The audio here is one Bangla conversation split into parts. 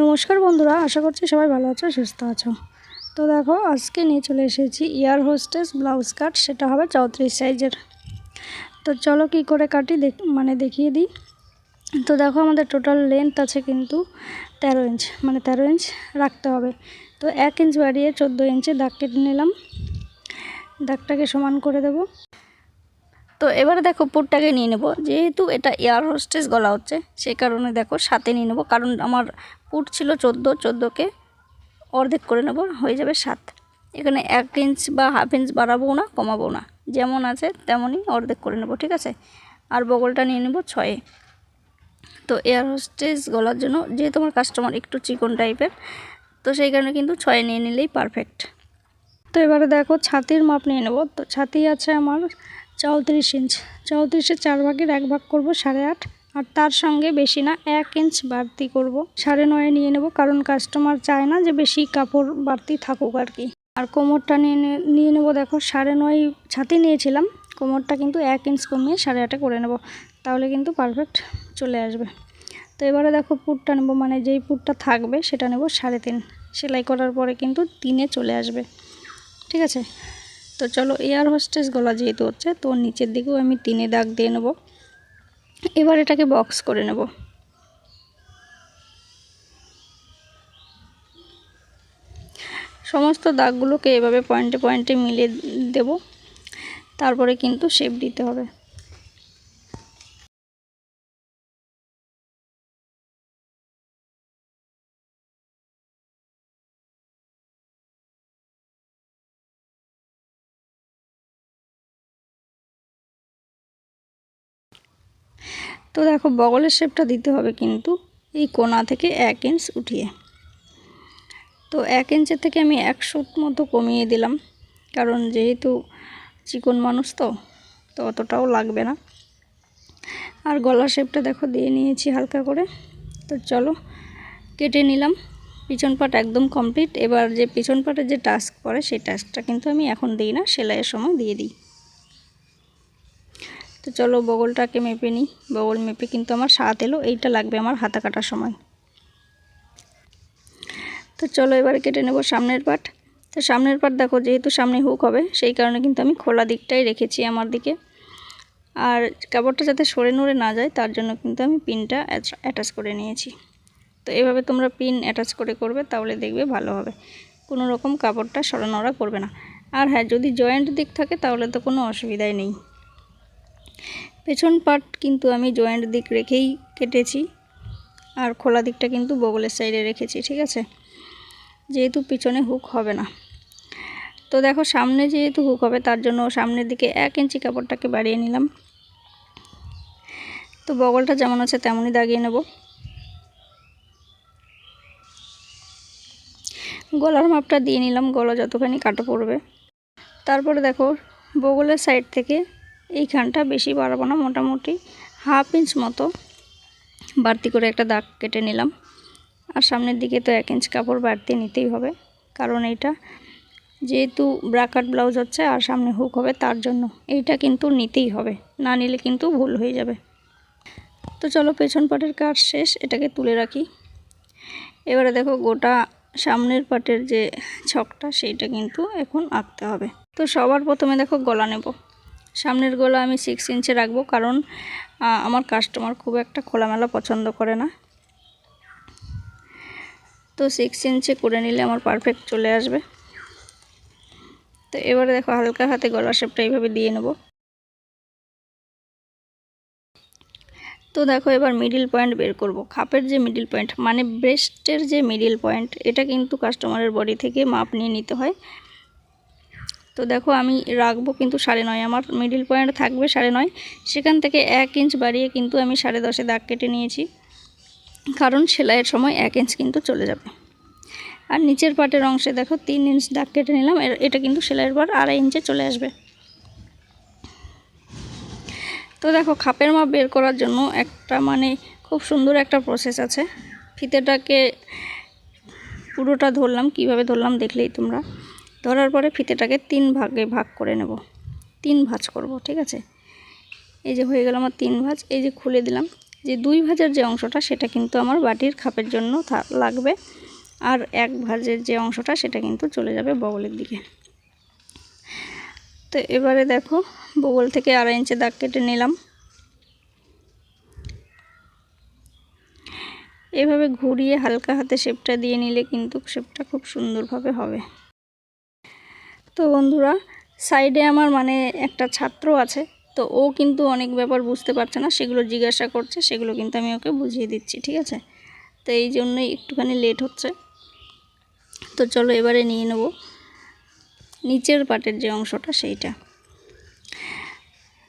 নমস্কার বন্ধুরা, আশা করছি সবাই ভালো আছো, সুস্থ আছো। তো দেখো, আজকে নিয়ে চলে এসেছি ইয়ার হোস্টেস ব্লাউজ কাট, সেটা হবে চৌত্রিশ সাইজের। তো চলো কি করে কাটি, দেখ মানে দেখিয়ে দিই। তো দেখো, আমাদের টোটাল লেন্থ আছে কিন্তু তেরো ইঞ্চ মানে তেরো ইঞ্চ রাখতে হবে। তো এক ইঞ্চ বাড়িয়ে চোদ্দ ইঞ্চে দাগ কেটে নিলাম। দাগটাকে সমান করে দেবো। তো এবারে দেখো পুরটাকে নিয়ে নেব। যেহেতু এটা এয়ার হোস্টেস গলা হচ্ছে সেই কারণে দেখো সাথে নিয়ে নেব। কারণ আমার পুট ছিল চোদ্দ, চোদ্দোকে অর্ধেক করে নেব, হয়ে যাবে সাত। এখানে এক ইঞ্চ বা হাফ ইঞ্চ বাড়াবো না, কমাবো না। যেমন আছে তেমনই অর্ধেক করে নেব, ঠিক আছে? আর বগলটা নিয়ে নেব ছয়ে। তো এয়ার হোস্টেস গলার জন্য, যেহেতু আমার কাস্টমার একটু চিকন টাইপের তো সেই কারণে কিন্তু ছয়ে নিয়ে নিলেই পারফেক্ট তো এবারে দেখো ছাতির মাপ নিয়ে নেব। তো ছাতি আছে আমার চৌত্রিশ ইঞ্চ। চৌত্রিশের চার ভাগের এক ভাগ করব সাড়ে আট। আর তার সঙ্গে বেশি না, এক ইঞ্চ বাড়তি করব। সাড়ে নয়ে নিয়ে নেব, কারণ কাস্টমার চায় না যে বেশি কাপড় বাড়তি থাকুক আর কি। আর কোমরটা নিয়ে নিয়ে নেব দেখো, সাড়ে নয় ছাতি নিয়েছিলাম। কোমরটা কিন্তু এক ইঞ্চ কমিয়ে সাড়ে আটে করে নেব, তাহলে কিন্তু পারফেক্ট চলে আসবে। তো এবারে দেখো পুরটা নেব মানে যেই পুরটা থাকবে সেটা নেব সাড়ে তিন। সেলাই করার পরে কিন্তু তিনে চলে আসবে। ঠিক আছে? তো চলো এয়ার হোস্টেস গলা যেহেতু হচ্ছে, তো নিচের দিকেও আমি তিনে দাগ দিয়ে নেব। এবার এটাকে বক্স করে নেব। সমস্ত দাগগুলোকে এভাবে পয়েন্টে পয়েন্টে মিলে দেব। তারপরে কিন্তু শেপ দিতে হবে। তো দেখো বগলের শেপটা দিতে হবে কিন্তু এই কোনা থেকে এক ইঞ্চ উঠিয়ে। তো এক ইঞ্চের থেকে আমি একশো মতো কমিয়ে দিলাম, কারণ যেহেতু চিকন মানুষ তো তো অতটাও লাগবে না। আর গলার শেপটা দেখো দিয়ে নিয়েছি হালকা করে। তো চলো, কেটে নিলাম। পিছন পাট একদম কমপ্লিট এবার যে পিছন পাটের যে টাস্ক পড়ে, সেই টাস্কটা কিন্তু আমি এখন দিই না, সেলাইয়ের সময় দিয়ে দিই। তো চলো বগলটাকে মেপে নিই। বগল মেপে কিন্তু আমার সাত এলো, এইটা লাগবে আমার হাতা কাটার সময়। তো চলো এবার কেটে নেব সামনের পাট। তো সামনের পাট দেখো, যেহেতু সামনে হুক হবে, সেই কারণে কিন্তু আমি খোলা দিকটাই রেখেছি আমার দিকে। আর কাপড়টা যাতে সরে নড়ে না যায়, তার জন্য কিন্তু আমি পিনটা অ্যাটাচ করে নিয়েছি। তো এভাবে তোমরা পিন অ্যাটাচ করে করবে, তাহলে দেখবে ভালো হবে। কোনো রকম কাপড়টা সরা নড়া করবে না। আর হ্যাঁ যদি জয়েন্ট দিক থাকে, তাহলে তো কোনো অসুবিধাই নেই। পেছন পার্ট কিন্তু আমি জয়েন্ট দিক রেখেই কেটেছি আর খোলা দিকটা কিন্তু বগলের সাইডে রেখেছি, ঠিক আছে? যেহেতু পিছনে হুক হবে না। তো দেখো, সামনে যেহেতু হুক হবে, তার জন্য সামনের দিকে এক ইঞ্চি কাপড়টাকে বাড়িয়ে নিলাম। তো বগলটা যেমন আছে তেমনই দাগিয়ে নেব। গলার মাপটা দিয়ে নিলাম, গলা যতখানি কাটা পড়বে। তারপরে দেখো, বগলের সাইড থেকে এইখানটা বেশি বাড়াবো না, মোটামুটি হাফ ইঞ্চ মতো। বাড়তি করে একটা দাগ কেটে নিলাম। আর সামনের দিকে তো এক ইঞ্চ কাপড় বাড়তি নিতেই হবে, কারণ এইটা যেহেতু ব্রাকাট ব্লাউজ হচ্ছে আর সামনে হুক হবে, তার জন্য এইটা কিন্তু নিতেই হবে, না নিলে কিন্তু ভুল হয়ে যাবে। তো চলো পেছন পাটের কাজ শেষ, এটাকে তুলে রাখি। এবারে দেখো গোটা সামনের পাটের যে ছকটা, সেইটা কিন্তু এখন আঁকতে হবে। তো সবার প্রথমে দেখো গলা নেব। সামনের গলা আমি সিক্স ইঞ্চে রাখব কারণ আমার কাস্টমার খুব একটা খোলামেলা পছন্দ করে না। তো সিক্স ইঞ্চে করে নিলে আমার পারফেক্ট চলে আসবে। তো এবারে দেখো হালকা হাতে গলা শেপটা এইভাবে দিয়ে নেব। তো দেখো এবার মিডিল পয়েন্ট বের করব। খাপের যে মিডিল পয়েন্ট মানে ব্রেস্টের যে মিডিল পয়েন্ট এটা কিন্তু কাস্টমারের বডি থেকে মাপ নিয়ে নিতে হয়। তো দেখো আমি রাখব কিন্তু সাড়ে নয়, আমার মিডিল পয়েন্ট থাকবে সাড়ে নয়। সেখান থেকে এক ইঞ্চ বাড়িয়ে কিন্তু আমি সাড়ে দশে দাগ কেটে নিয়েছি। কারণ সেলাইয়ের সময় এক ইঞ্চ কিন্তু চলে যাবে। আর নিচের পাটের অংশে দেখো তিন ইঞ্চ দাগ কেটে নিলাম এটা কিন্তু সেলাইয়ের পর আড়াই ইঞ্চে চলে আসবে। তো দেখো খাপের মাপ বের করার জন্য একটা মানে খুব সুন্দর একটা প্রসেস আছে। ফিতেটাকে পুরোটা ধরলাম, কীভাবে ধরলাম দেখলেই তোমরা। ধরার পরে ফিতেটাকে তিন ভাগে ভাগ করে নেব। তিন ভাঁজ করব, ঠিক আছে? এই যে হয়ে গেল আমার তিন ভাঁজ, এই যে খুলে দিলাম। যে দুই ভাজের যে অংশটা, সেটা কিন্তু আমার বাটির খাপের জন্য লাগবে। আর এক ভাজের যে অংশটা, সেটা কিন্তু চলে যাবে বগলের দিকে। তো এবারে দেখো, বগল থেকে আড়াই ইঞ্চি দাগ কেটে নিলাম। এভাবে ঘুরিয়ে হালকা হাতে শেপটা দিয়ে নিলে কিন্তু শেপটা খুব সুন্দরভাবে হবে। তো বন্ধুরা সাইডে আমার মানে একটা ছাত্র আছে, তো ও কিন্তু অনেক ব্যাপার বুঝতে পারছে না, সেগুলো জিজ্ঞাসা করছে, সেগুলো কিন্তু আমি ওকে বুঝিয়ে দিচ্ছি, ঠিক আছে? তো এই জন্যই একটুখানি লেট হচ্ছে। তো চলো এবারে নিয়ে নেব। নিচের পাটের যে অংশটা, সেইটা।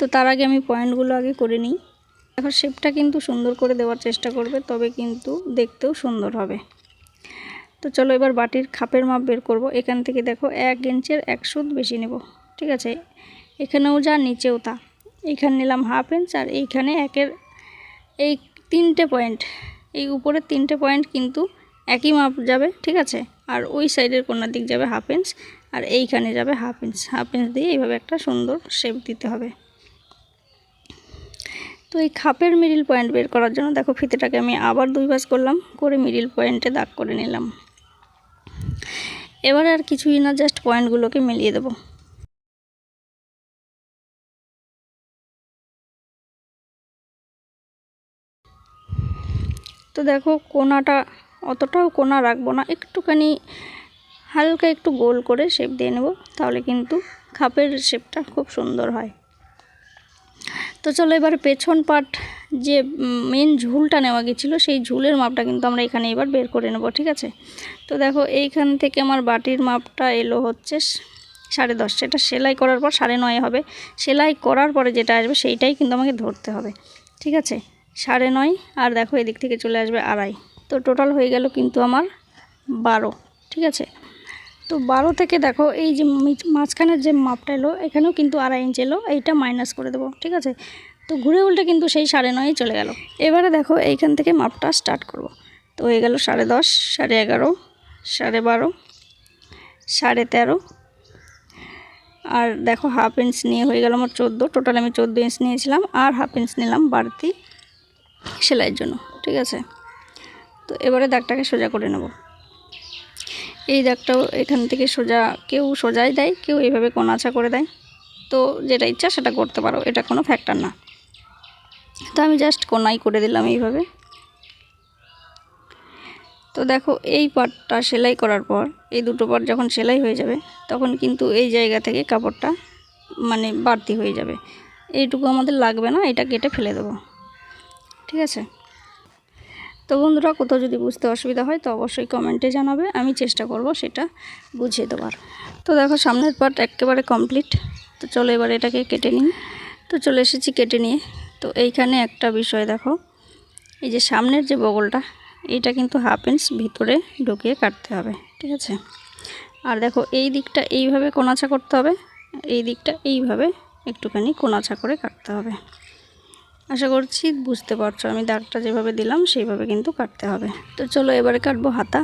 তো তার আগে আমি পয়েন্টগুলো আগে করে নিই। এখন শেপটা কিন্তু সুন্দর করে দেওয়ার চেষ্টা করবে, তবে কিন্তু দেখতেও সুন্দর হবে। তো চলো এবার বাটির খাপের মাপ বের করব। এখান থেকে দেখো এক ইঞ্চের এক সুদ বেশি নেব। ঠিক আছে? এখানেও যা, নিচেও তা। এইখানে নিলাম হাফ ইঞ্চ আর এইখানে একের এই তিনটে পয়েন্ট। এই উপরের তিনটে পয়েন্ট কিন্তু একই মাপ যাবে, ঠিক আছে? আর ওই সাইডের কোনার দিক যাবে হাফ ইঞ্চ আর এইখানে যাবে হাফ ইঞ্চ। হাফ ইঞ্চ দিয়ে এইভাবে একটা সুন্দর শেপ দিতে হবে। তো এই খাপের মিডিল পয়েন্ট বের করার জন্য দেখো ফিতেটাকে আমি আবার দুই ভাঁজ করলাম, করে মিডিল পয়েন্টে দাগ করে নিলাম। এবারে আর কিছুই না জাস্ট পয়েন্টগুলোকে মিলিয়ে দেবো। তো দেখো কোনাটা অতটাও কোনা রাখব না, একটুখানি হালকা একটু গোল করে শেপ দিয়ে নেব, তাহলে কিন্তু খাপের শেপটা খুব সুন্দর হয়। তো চলো এবার পেছন পাট যে মেন ঝুলটা নেওয়া গেছিল, সেই ঝুলের মাপটা কিন্তু আমরা এখানে এবার বের করে নেব, ঠিক আছে? তো দেখো, এইখান থেকে আমার বাটির মাপটা এলো হচ্ছে সাড়ে দশ। সেটা সেলাই করার পর সাড়ে নয় হবে। সেলাই করার পরে যেটা আসবে, সেইটাই কিন্তু আমাকে ধরতে হবে, ঠিক আছে? সাড়ে নয়, আর দেখো এদিক থেকে চলে আসবে আড়াই। তো টোটাল হয়ে গেল কিন্তু আমার বারো, ঠিক আছে? তো বারো থেকে দেখো, এই যে মাঝখানের যে মাপটা এলো, এখানেও কিন্তু আড়াই ইঞ্চ এলো, এইটা মাইনাস করে দেবো, ঠিক আছে? তো ঘুরে উল্টে কিন্তু সেই সাড়ে নয় চলে গেল। এবারে দেখো, এইখান থেকে মাপটা স্টার্ট করব। তো হয়ে গেল সাড়ে দশ, সাড়ে এগারো, সাড়ে বারো, সাড়ে তেরো। আর দেখো হাফ ইঞ্চ নিয়ে হয়ে গেল আমার চোদ্দ টোটাল আমি চোদ্দ ইঞ্চ নিয়েছিলাম, আর হাফ ইঞ্চ নিলাম বাড়তি সেলাইয়ের জন্য, ঠিক আছে? তো এবারে দাগটাকে সোজা করে নেব। এই দাগটাও এখান থেকে সোজা, কেউ সোজাই দেয়, কেউ এইভাবে কোনাচা করে দেয়। তো যেটা ইচ্ছা সেটা করতে পারো, এটা কোনো ফ্যাক্টর না। তো আমি জাস্ট কোনাই করে দিলাম এইভাবে। তো দেখো, এই পাটটা সেলাই করার পর, এই দুটো পাট যখন সেলাই হয়ে যাবে, তখন কিন্তু এই জায়গা থেকে কাপড়টা মানে বাড়তি হয়ে যাবে। এইটুকু আমাদের লাগবে না, এটা কেটে ফেলে দেবো। ঠিক আছে? তো বন্ধুরা, কোথাও যদি বুঝতে অসুবিধা হয়, তো অবশ্যই কমেন্টে জানাবে। আমি চেষ্টা করব সেটা বুঝিয়ে দেওয়ার। তো দেখো, সামনের পার্ট একেবারে কমপ্লিট তো চলো এবার এটাকে কেটে নিই। তো চলে এসেছি কেটে নিয়ে। তো এইখানে একটা বিষয় দেখো। এই যে সামনের যে বগলটা এটা কিন্তু হাফ ইঞ্চ ভিতরে ঢুকিয়ে কাটতে হবে, ঠিক আছে? আর দেখো, এই দিকটা এইভাবে কোনাচা করতে হবে, এই দিকটা এইভাবে একটুখানি কোনাচা করে কাটতে হবে। আশা করছি বুঝতে পারছ। আমি দাগটা যেভাবে দিলাম, সেইভাবে কিন্তু কাটতে হবে। তো চলো এবারে কাটবো হাতা।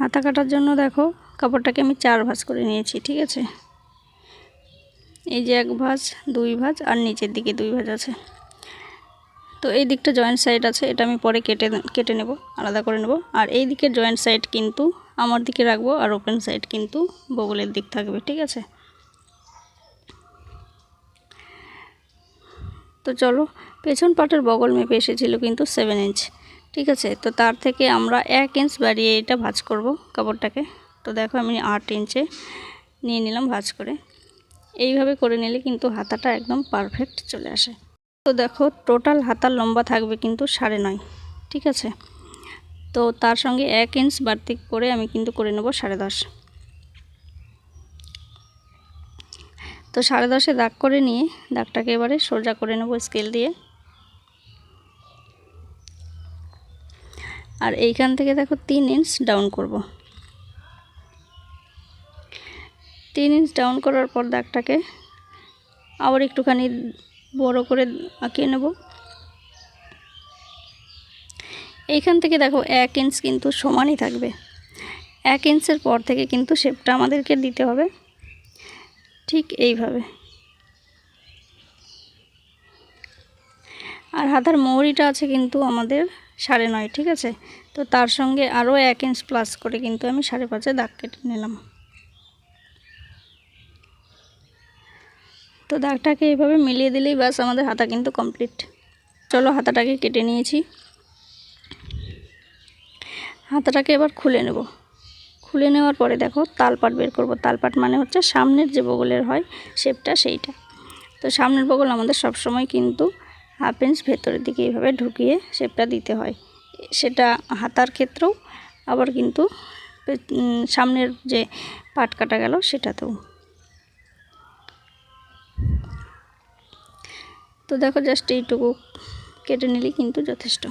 হাতা কাটার জন্য দেখো, কাপড়টাকে আমি চার ভাঁজ করে নিয়েছি, ঠিক আছে? এই যে এক ভাঁজ, দুই ভাঁজ, আর নিচের দিকে দুই ভাঁজ আছে। তো এই দিকটা জয়েন্ট সাইড আছে, এটা আমি পরে কেটে কেটে নেব, আলাদা করে নেব। আর এই দিকের জয়েন্ট সাইড কিন্তু আমার দিকে রাখব, আর ওপেন সাইড কিন্তু বগলের দিক থাকবে, ঠিক আছে? তো চলো, পেছন পাটের বগল মেপে এসেছিল কিন্তু সেভেন ইঞ্চ ঠিক আছে, তো তার থেকে আমরা এক ইঞ্চ বাড়িয়ে এটা ভাঁজ করব কাপড়টাকে। তো দেখো আমি আট ইঞ্চে নিয়ে নিলাম ভাঁজ করে। এইভাবে করে নিলে কিন্তু হাতাটা একদম পারফেক্ট চলে আসে। তো দেখো টোটাল হাতার লম্বা থাকবে কিন্তু সাড়ে নয়। ঠিক আছে, তো তার সঙ্গে এক ইঞ্চ বাড়তি করে আমি কিন্তু করে নেব সাড়ে দশ। তো সাড়ে দশে দাগ করে নিয়ে দাগটাকে এবারে সোজা করে নেব স্কেল দিয়ে। আর এইখান থেকে দেখো তিন ইঞ্চ ডাউন করব। তিন ইঞ্চ ডাউন করার পর দাগটাকে আবার একটুখানি বড় করে আঁকিয়ে নেব। এইখান থেকে দেখো এক ইঞ্চ কিন্তু সমানই থাকবে। এক ইঞ্চের পর থেকে কিন্তু শেপটা আমাদেরকে দিতে হবে। ঠিক এইভাবে। আর হাতার মৌরিটা আছে কিন্তু আমাদের সাড়ে নয়, ঠিক আছে? তো তার সঙ্গে আরও এক ইঞ্চ প্লাস করে কিন্তু আমি সাড়ে পাঁচে দাগ কেটে নিলাম। তো দাগটাকে এইভাবে মিলিয়ে দিলেই ব্যাস আমাদের হাতা কিন্তু কমপ্লিট চলো হাতাটাকে কেটে নিয়েছি। হাতাটাকে এবার খুলে নেব। খুলে নেওয়ার পরে দেখো তালপাট বের করব। তালপাট মানে হচ্ছে সামনের যে বগলের হয় শেপটা সেইটা। তো সামনের বগল আমাদের সব সময় কিন্তু হাফ ইঞ্চ ভেতরের দিকে এইভাবে ঢুকিয়ে শেপটা দিতে হয়। সেটা হাতার ক্ষেত্রেও, আবার কিন্তু সামনের যে পাট কাটা গেল সেটাতেও। তো দেখো জাস্ট এইটুকু কেটে নিলেই কিন্তু যথেষ্ট।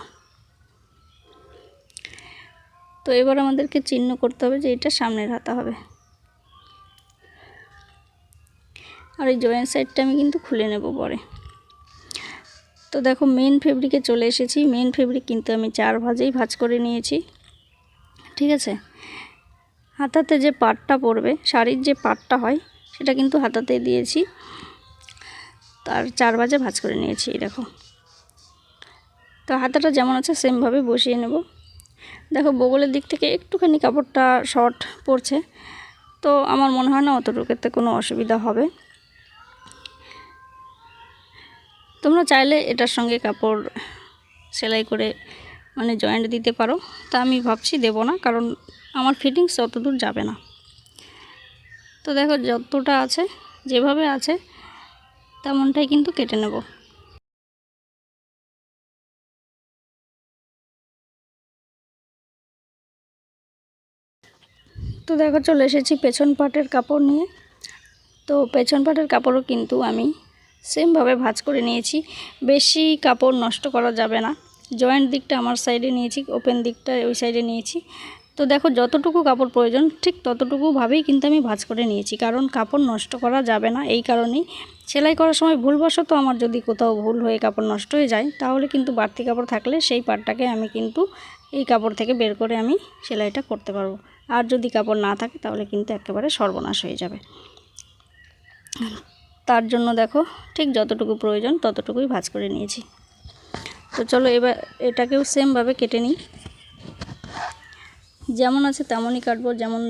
তো এবার আমাদেরকে চিহ্ন করতে হবে যে এটা সামনের হাতা হবে। আর এই জয়েন্ট সাইডটা আমি কিন্তু খুলে নেব পরে। তো দেখো মেন ফেব্রিকে চলে এসেছি। মেন ফেব্রিক কিন্তু আমি চার ভাজেই ভাজ করে নিয়েছি। ঠিক আছে? হাতাতে যে পাটটা পড়বে, শাড়ির যে পাটটা হয়, সেটা কিন্তু হাতাতে দিয়েছি। তার চার ভাজে ভাজ করে নিয়েছি দেখো। তো হাতাটা যেমন আছে সেমভাবে বসিয়ে নেব। দেখো বগলের দিক থেকে একটুখানি কাপড়টা শর্ট পড়ছে তো আমার মনে হয় না অতটুকুতে কোনো অসুবিধা হবে। তোমরা চাইলে এটার সঙ্গে কাপড় সেলাই করে মানে জয়েন্ট দিতে পারো, তা আমি ভাবছি দেব না, কারণ আমার ফিটিংস অতদূর যাবে না। তো দেখো যতটা আছে, যেভাবে আছে, তেমনটাই কিন্তু কেটে নেব। তো দেখো, চলে এসেছি পেছন পাটের কাপড় নিয়ে। তো পেছন পাটের কাপড়ও কিন্তু আমি সেমভাবে ভাজ করে নিয়েছি। বেশি কাপড় নষ্ট করা যাবে না। জয়েন্ট দিকটা আমার সাইডে নিয়েছি, ওপেন দিকটা ওই সাইডে নিয়েছি। তো দেখো, যতটুকু কাপড় প্রয়োজন, ঠিক ততটুকুভাবেই কিন্তু আমি ভাজ করে নিয়েছি। কারণ কাপড় নষ্ট করা যাবে না, এই কারণেই। সেলাই করার সময় ভুলবশত আমার যদি কোথাও ভুল হয়ে কাপড় নষ্ট হয়ে যায়, তাহলে কিন্তু বাড়তি কাপড় থাকলে সেই পাটটাকে আমি কিন্তু এই কাপড় থেকে বের করে আমি সেলাইটা করতে পারব। আর যদি কাপড় না থাকে, তাহলে কিন্তু একেবারে সর্বনাশ হয়ে যাবে। তার জন্য দেখো, ঠিক যতটুকু প্রয়োজন ততটুকুই ভাজ করে নিয়েছি। তো চলো এবার এটাকেও সেমভাবে কেটে নিই। যেমন আছে তেমনই কাটবো, যেমন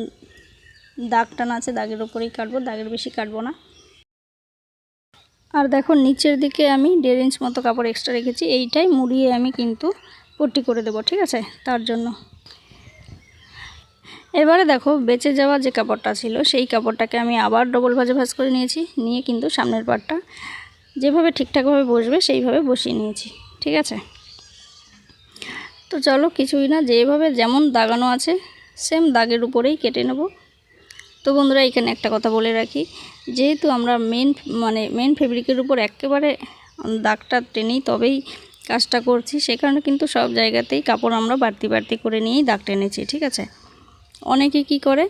দাগ টানা আছে দাগের ওপরেই কাটবো, দাগের বেশি কাটবো না। আর দেখো, নিচের দিকে আমি দেড় ইঞ্চ মতো কাপড় এক্সট্রা রেখেছি। এইটাই মুড়িয়ে আমি কিন্তু পট্টি করে দেবো, ঠিক আছে? তার জন্য। এবারে দেখো, বেঁচে যাওয়া যে কাপড়টা ছিল, সেই কাপড়টাকে আমি আবার ডবল ভাজে ভাজ করে নিয়েছি। নিয়ে কিন্তু সামনের পাটটা যেভাবে ঠিকঠাকভাবে বসবে, সেইভাবে বসিয়ে নিয়েছি, ঠিক আছে? তো চলো, কিছুই না, যেভাবে যেমন দাগানো আছে সেম দাগের উপরেই কেটে নেব। তো বন্ধুরা, এখানে একটা কথা বলে রাখি, যেহেতু আমরা মেন মানে মেন ফেব্রিকের উপর একেবারে দাগটা টেনেই তবেই কাজটা করছি, সে কারণে কিন্তু সব জায়গাতেই কাপড় আমরা বাড়তি বাড়তি করে নিয়েই দাগ টেনেছি, ঠিক আছে? অনেকে কি করে?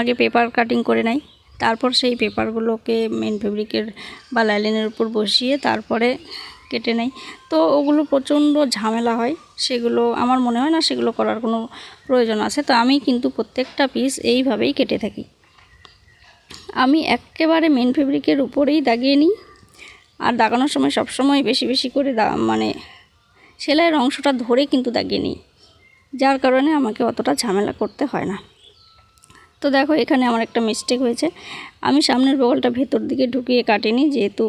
আগে পেপার কাটিং করে নেয়, তারপর সেই পেপারগুলোকে মেন ফেব্রিকের বা লাইলিনের উপর বসিয়ে তারপরে কেটে নেয়। তো ওগুলো প্রচণ্ড ঝামেলা হয়, সেগুলো আমার মনে হয় না সেগুলো করার কোনো প্রয়োজন আছে। তো আমি কিন্তু প্রত্যেকটা পিস এইভাবেই কেটে থাকি। আমি একেবারে মেন ফেব্রিকের উপরেই দাগিয়ে নিই আর দাগানোর সময় সবসময় বেশি বেশি করে দা মানে সেলাইয়ের অংশটা ধরে কিন্তু দাগিয়ে নিই যার কারণে আমাকে অতটা ঝামেলা করতে হয় না। তো দেখো, এখানে আমার একটা মিস্টেক হয়েছে। আমি সামনের বগলটা ভেতর দিকে ঢুকিয়ে কাটিনি যেহেতু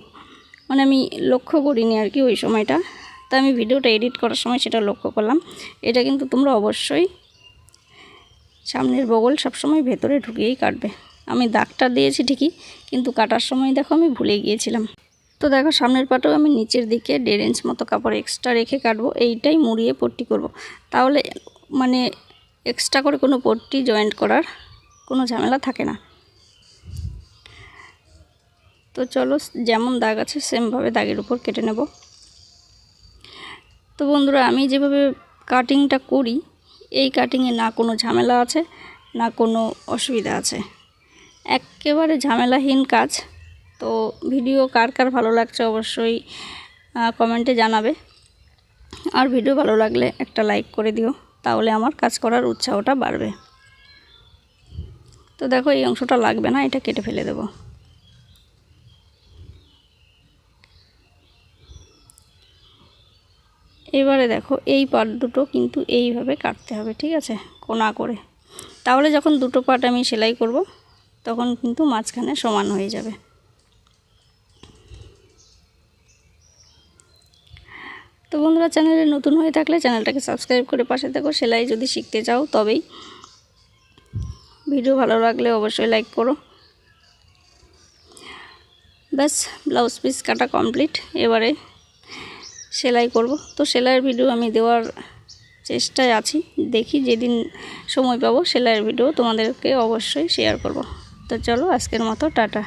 মানে আমি লক্ষ্য করিনি আর কি ওই সময়টা। তা আমি ভিডিওটা এডিট করার সময় সেটা লক্ষ্য করলাম। এটা কিন্তু তোমরা অবশ্যই সামনের বগল সবসময় ভেতরে ঢুকিয়েই কাটবে। আমি দাগটা দিয়েছি ঠিকই, কিন্তু কাটার সময় দেখো আমি ভুলে গিয়েছিলাম। তো দেখো, সামনের পাটেও আমি নিচের দিকে দেড় ইঞ্চ মতো কাপড় এক্সট্রা রেখে কাটবো, এইটাই মুড়িয়ে পট্টি করব। তাহলে মানে এক্সট্রা করে কোনো পট্টি জয়েন্ট করার কোনো ঝামেলা থাকে না। তো চলো, যেমন দাগ আছে সেমভাবে দাগের উপর কেটে নেব। তো বন্ধুরা, আমি যেভাবে কাটিংটা করি, এই কাটিংয়ে না কোনো ঝামেলা আছে, না কোনো অসুবিধা আছে। একেবারে ঝামেলাহীন কাজ। তো ভিডিও কার কার ভালো লাগছে অবশ্যই কমেন্টে জানাবে। আর ভিডিও ভালো লাগলে একটা লাইক করে দিও, তাহলে আমার কাজ করার উৎসাহটা বাড়বে। তো দেখো, এই অংশটা লাগবে না, এটা কেটে ফেলে দেবো। এবারে দেখো, এই পার্ট দুটো কিন্তু এইভাবে কাটতে হবে, ঠিক আছে? কোনা করে। তাহলে যখন দুটো পার্ট আমি সেলাই করব, তখন কিন্তু মাঝখানে সমান হয়ে যাবে। তো বন্ধুরা, চ্যানেলে নতুন হয়ে থাকলে চ্যানেলটাকে সাবস্ক্রাইব করে পাশে থাকো। সেলাই যদি শিখতে চাও, তবেই ভিডিও ভালো লাগলে অবশ্যই লাইক করো। ব্যাস, ব্লাউজ পিস কাটা কমপ্লিট। এবারে সেলাই করব। তো সেলাইয়ের ভিডিও আমি দেওয়ার চেষ্টায় আছি। দেখি যেদিন সময় পাবো সেলাইয়ের ভিডিও তোমাদেরকে অবশ্যই শেয়ার করব। তো চলো, আজকের মতো, টাটা।